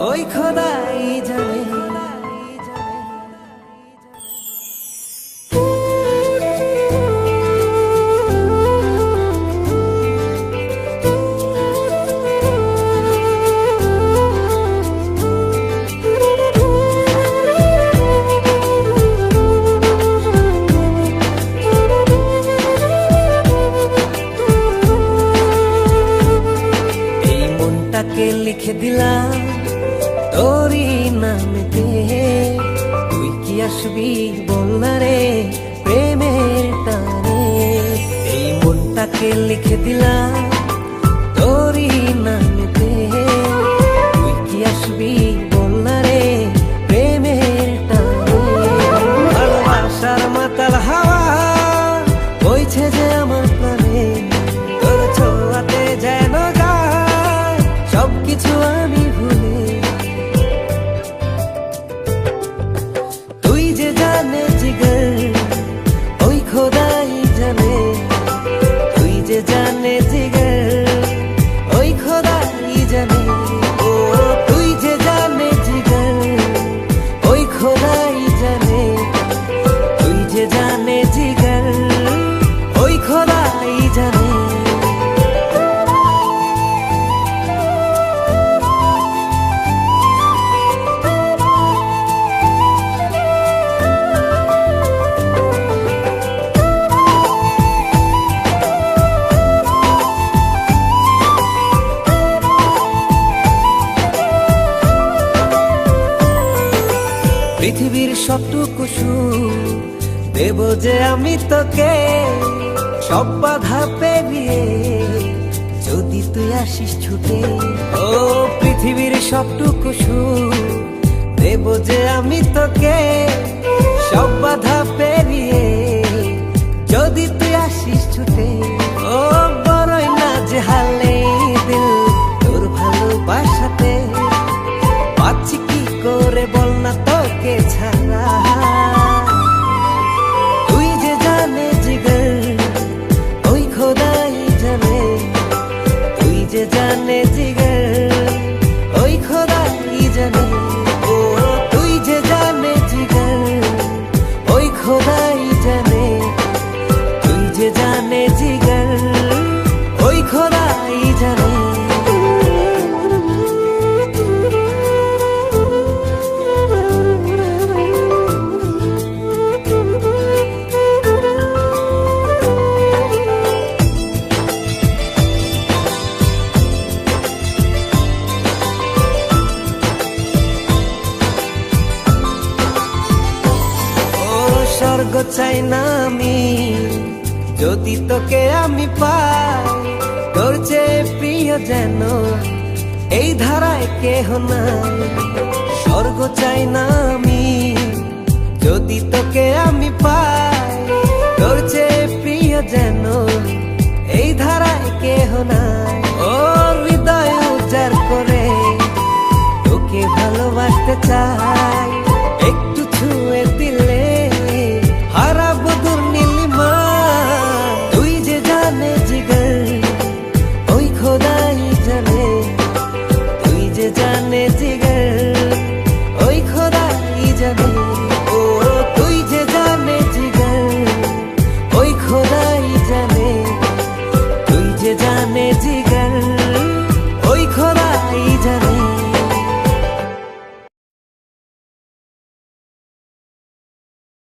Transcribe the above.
ওই খোদাই জানে লিখে দিলাম, তোরই নামেতে তুই কি আসবি বল না রে প্রেমের টানে এই মনটাকে লিখে দিলাম, তোরই নামেতে পৃথিবীর সবটুকু সুখ। দেব যে আমি তোকে সব বাধা পেরিয়ে যদি তুই আসিস ছুটে। ও পৃথিবীর সবটুকু সুখ। দেব যে আমি তোকে তোকে ছাড়া। তুই যে জানে জিগর ওই খোদাই জানে। তুই যে জানে স্বর্গ চাই না আমি যদি তোকে আমি পাই, তোর যে প্রিয় যেন এই ধারায় কেহ নাই।